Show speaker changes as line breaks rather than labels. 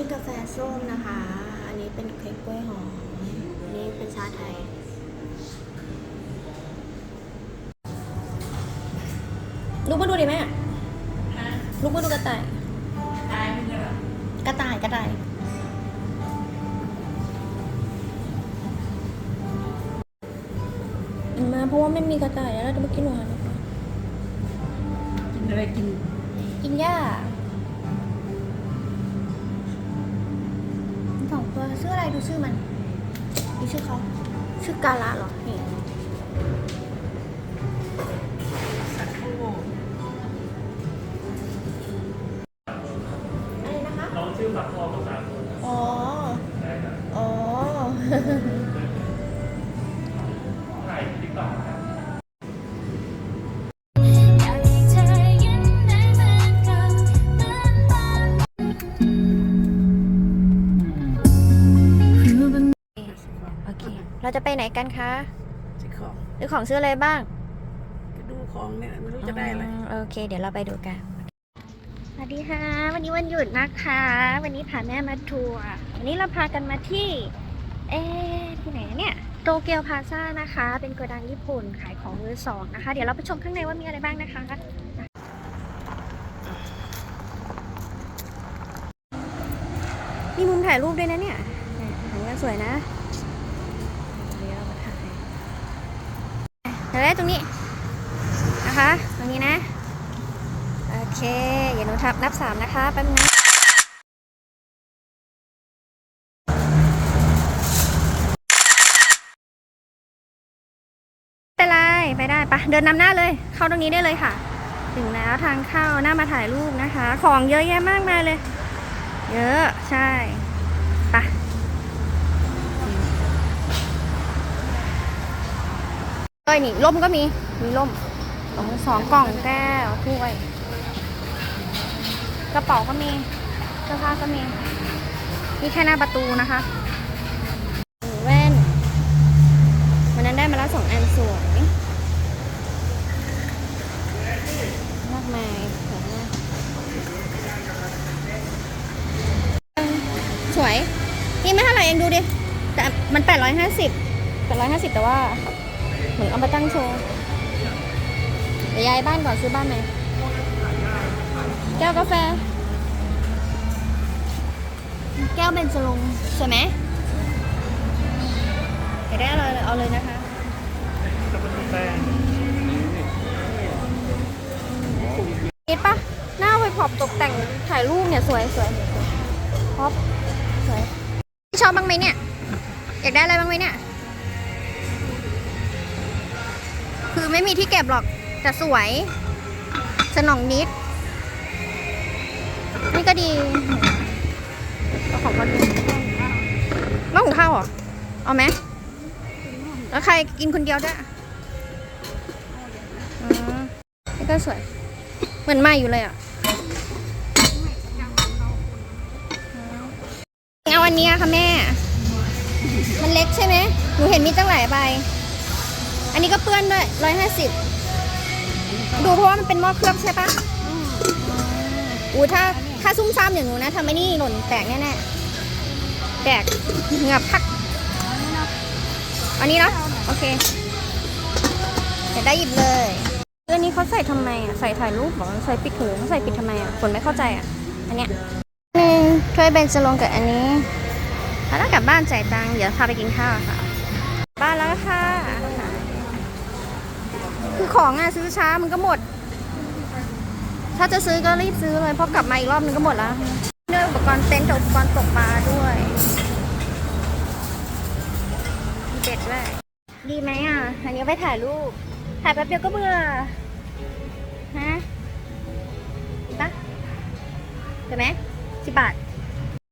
ส้มนะคะ อันนี้เป็นเค้กกล้วยหอมอันนี้เป็นชาไทยลุกมาดูดิแม่ลุกมาดูกระต่าย กระต่ายกระต่ายมาเพราะว่าไม่มีกระต่ายแล้วเราจะมากินหวานนะคะ
กินอะไรกิน
กินหญ้า ดูชื่อมันดูชื่อเขาชื่อกาละเหรอ นี่
สักครู่
อะไรนะคะ
น้องชื่อฝักทองภาษาคน
อ๋อ
ได้ครับ
อ๋อ
ถ่ายติ๊กต็อกครับ
เค
เราจะไปไหนกันคะ
จะของ
หรือของซื้ออะไรบ้าง
จะดูของเนี่ยไม่รู้จะได้อะไร
โอเค เดี๋ยวเราไปดูกัน สวัสดีค่ะ วันนี้วันหยุดนะคะ วันนี้พาแม่มาทัวร์วันนี้เราพากันมาที่ เอ๊ะที่ไหนเนี่ยโตเกียวพาซ่านะคะ เป็นโกดังญี่ปุ่นขายของมือสองนะคะ เดี๋ยวเราไปชมข้างในว่ามีอะไรบ้างนะคะมีมุมถ่ายรูปด้วยนะเนี่ยเนี่ยถ่ายรูปสวยนะเดี๋ยวเรามาถ่าย เดี๋ยวได้ตรงนี้นะคะ ตรงนี้นะ โอเคเดี๋ยวหนูทับนับสามนะคะแป๊บนึงไม่เป็นไรไปได้ปะเดินนำหน้าเลย เข้าตรงนี้ได้เลยค่ะ ถึงแล้วทางเข้าหน้ามาถ่ายรูปนะคะ ของเยอะแยะมากมายเลย เยอะใช่ปะ เอ้ยนี่ร่มก็มี มีร่มสองสองกล่องแก้วถ้วย กระเป๋าก็มีเสื้อผ้าก็มี นี่แค่หน้าประตูนะคะแว่น วันนั้นได้มาแล้วสองอันสวยมากมายสวยมากสวย นี่ไม่เท่าไหร่เองดูดิ แต่มันแปดร้อยห้าสิบแปดร้อยห้าสิบแต่ว่า มือนเอามาตั้งโชว์เดี๋ยวย้ายบ้านก่อนซื้อบ้านไหมแก้วกาแฟ แก้วเบนจรงสวยไหมอยากได้อะไรเลยเอาเลยนะคะ
เป็นแป้ง
คิดปะหน้าไวพอบตกแต่งถ่ายรูปเนี่ยสวยสวยพอบสวยชอบบ้างไหมเนี่ย อยากได้อะไรบ้างไหมเนี่ย ไม่มีที่เก็บหรอก แต่สวย สนองนิด นี่ก็ดีของคนนี้น้องหุงข้าวเหรอ เอาไหมแล้วใครกินคนเดียวด้วยอ๋อนี่ก็สวย เหมือนใหม่อยู่เลยอะเอาอันนี้ค่ะแม่ มันเล็กใช่ไหม หนูเห็นมีตั้งหลายใบ อันนี้ก็เปื้อนด้วยร้อยห้าสิบดูเพราะว่ามันเป็นหม้อเคลือบใช่ปะอู้ถ้าถ้าซุ่มซ่ามอย่างหนูนะทำไอ้นี่หล่นแตกแน่ๆแตกเหงือบพัก อันนี้เนาะโอเคเดี๋ยวได้หยิบเลยเรื่องนี้เขาใส่ทำไมอะใส่ถ่ายรูปเหรอใส่ปิดหูเขาใส่ปิดทำไมอะคนไม่เข้าใจอะอันเนี้ยหนึ่งถ้วยเบนจะลงกับอันนี้แล้วถ้ากลับบ้านจ่ายตังค์เดี๋ยวพาไปกินข้าวค่ะ บ้านแล้วค่ะ คือของอะซื้อช้ามันก็หมด ถ้าจะซื้อก็รีบซื้อเลยเพราะกลับมาอีกรอบนึงก็หมดแล้วเนื่ออุปกรณ์เต็นท์กับอุปกรณ์ตกปลาด้วยมีเด็ดด้วยดีไหมอะ อันนี้ไปถ่ายรูป ถ่ายแป๊บเดียวก็เบื่อ ฮะดีปะเห็นไหมสิบบาท